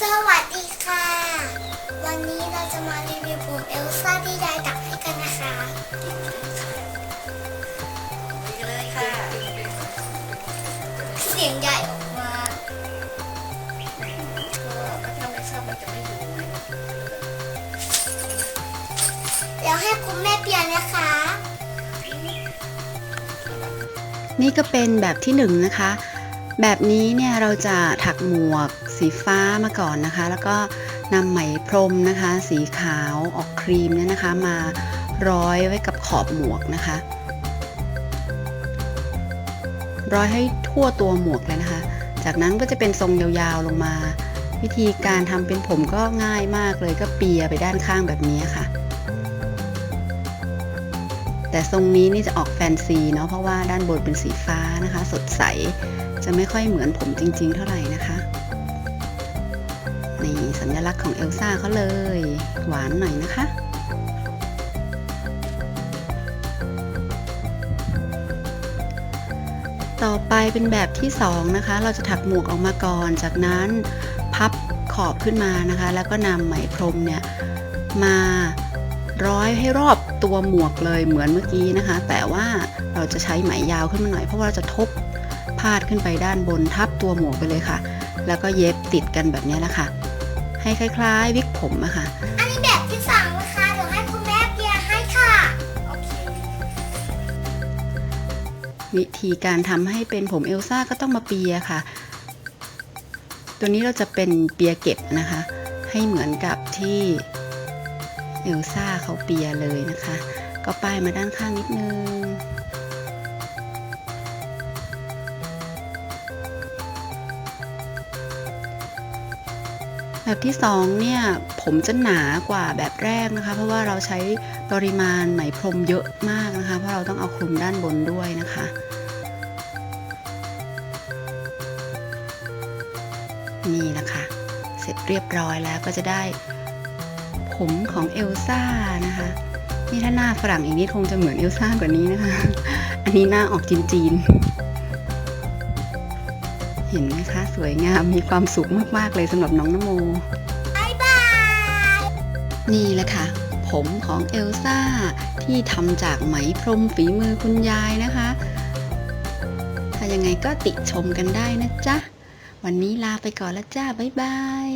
สวัสดีค่ะ วันนี้เราจะมารีวิวผมเอลซ่าที่ยายตักให้กันนะคะไปกันเลยค่ะ เสียงใหญ่ออกมาก็ถ้าไม่ชอบมันจะไม่อยู่ไงแล้วให้คุณแม่เปลี่ยนนะคะ นี่ก็เป็นแบบที่หนึ่งนะคะ แบบนี้เนี่ยเราจะถักหมวกสีฟ้ามาก่อนนะคะ แล้วก็นำไหมพรมนะคะ สีขาวออกครีมเนี่ยนะคะ มาร้อยไว้กับขอบหมวกนะคะ ร้อยให้ทั่วตัวหมวกเลยนะคะ จากนั้นก็จะเป็นทรงยาวๆลงมา วิธีการทำเป็นผมก็ง่ายมากเลยก็เปียไปด้านข้างแบบนี้ค่ะ แต่ทรงนี้นี่จะออกแฟนซีเนาะเพราะว่าด้านบนเป็นสีฟ้านะคะ สดใสจะไม่ค่อยเหมือนผมจริง ๆ เท่าไหร่นะคะนี่สัญลักษณ์ของเอลซ่าเขาเลย หวานหน่อยนะคะต่อไปเป็นแบบที่สองนะคะ เราจะถักหมวกออกมาก่อน จากนั้นพับขอบขึ้นมานะคะ แล้วก็นำไหมพรมเนี่ยมา ร้อยให้รอบตัวหมวกเลยเหมือนเมื่อกี้นะคะ แต่ว่าเราจะใช้ไหมยาวขึ้นมาหน่อยเพราะว่าเราจะทบพาดขึ้นไปด้านบนทับตัวหมวกไปเลยค่ะ แล้วก็เย็บติดกันแบบนี้แหละค่ะ ให้คล้ายๆวิกผมอะค่ะ อันนี้แบบที่สองนะคะเดี๋ยวให้คุณแม่เปลี่ยนให้ค่ะ โอเค วิธีการทำให้เป็นผมเอลซ่าก็ต้องมาเปียค่ะ ตัวนี้เราจะเป็นเปียเก็บนะคะ ให้เหมือนกับที่ เอลซ่าเขาเปียเลยนะคะ ก็ป้ายมาด้านข้างนิดนึง แบบที่สองเนี่ย ผมจะหนากว่าแบบแรกนะคะ เพราะว่าเราใช้ปริมาณไหมพรมเยอะมากนะคะ เพราะเราต้องเอาคลุมด้านบนด้วยนะคะนี่แหละค่ะ เสร็จเรียบร้อยแล้วก็จะได้ ผมของเอลซ่านะคะนี่ถ้าหน้าฝรั่งอีกนิดคงจะเหมือนเอลซ่ากว่านี้นะคะ อันนี้หน้าออกจีนๆ เห็นไหมคะสวยงามมีความสุขมากๆเลยสำหรับน้องนโมบ๊ายบายนี่แหละค่ะ ผมของเอลซ่าที่ทำจากไหมพรมฝีมือคุณยายนะคะ ถ้ายังไงก็ติชมกันได้นะจ๊ะ วันนี้ลาไปก่อนแล้วจ้า บ๊ายบาย